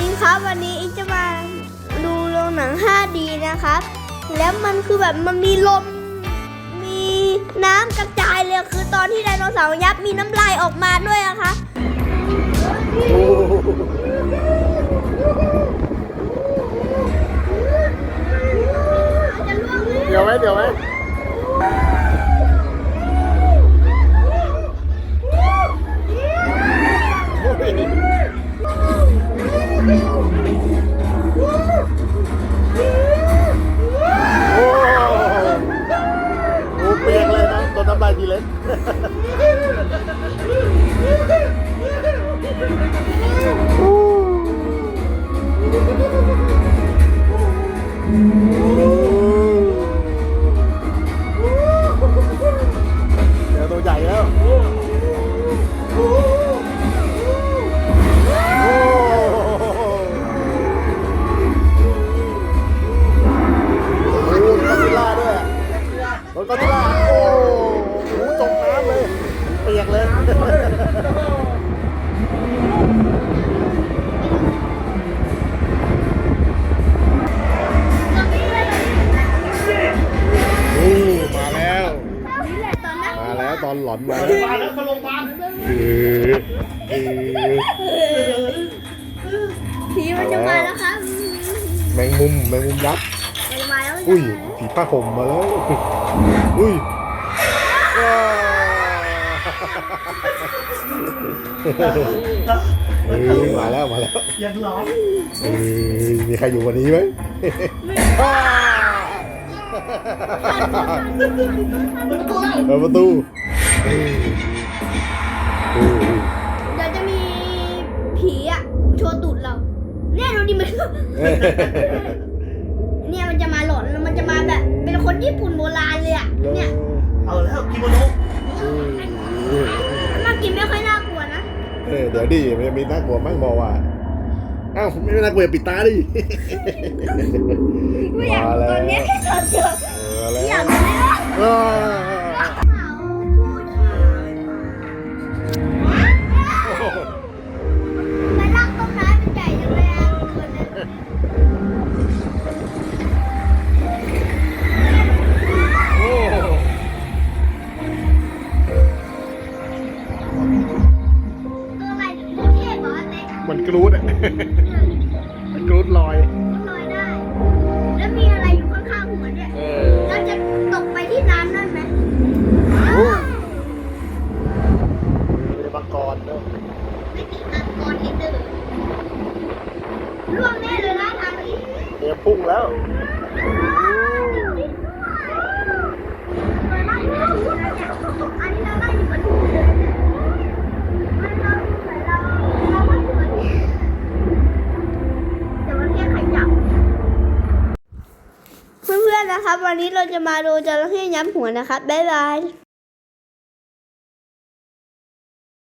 ดีครับวันนี้อีกจะมาดูโรงหนัง 5D นะครับ แล้วมันคือแบบมันมีลม มีน้ำกระจายเลยคือตอนที่ไดโนเสาร์ยักษ์มีน้ำลายออกมาด้วยอะคะเดี๋ยวไหมเดี๋ยวไห いいですね。 นี่มาแล้วนี่แหละตอนนั้นมาแล้วตอนหลอนมามาแล้วเขาลงมาลเออเออผีมันจะมาแล้วครับแมงมุมแมงมุมยักษ์มันจะมาแล้วอุ้ยผีผ้าห่มมาแล้ว อุ้ยว้าว เออมาแล้วมาแล้วยังร้อนเออมีใครอยู่วันนี้ไหมว้าวเปิดประตูเออเออเดี๋ยวจะมีผีอะโชว์ตูดเรา เนี่ยดูดิมันเออเนี่ยมันจะมาหลอนแล้วมันจะมาแบบ เป็นคนญี่ปุ่นโบราณเลยอะเนี่ย เอาแล้วกิโมโน น่ากินไม่ค่อยน่ากลัวนะ เออเดี๋ยวดิมันจะมีน่ากลัวมั้งบอกว่าอ้าวไม่น่ากลัวอย่าปิดตาดิไม่อยากมาแล้วตอนเนี้ยที่เราเจอมาแล้วอยากรู้ว่าว้าวไป มันกรูดอะ มันกรูดลอยมันลอยได้ แล้วมีอะไรอยู่ข้างๆหัวเนี่ย เออ เราจะตกไปที่น้ำได้ไหมมีมังกรด้วยไม่ติดอังกรนิดนึงล่วงแน่เลยนะทางนี้ เตรียมพุ่งแล้วอันนี้เราได้อยู่บนหัวเลยมันเราเหมือนเราเราไม่ถึงวันนี้แต่มันแค่ขยับ เพื่อ นะครับ วันนี้เราจะมาดูจระเข้ยับหัวนะครับ บ๊ายบาย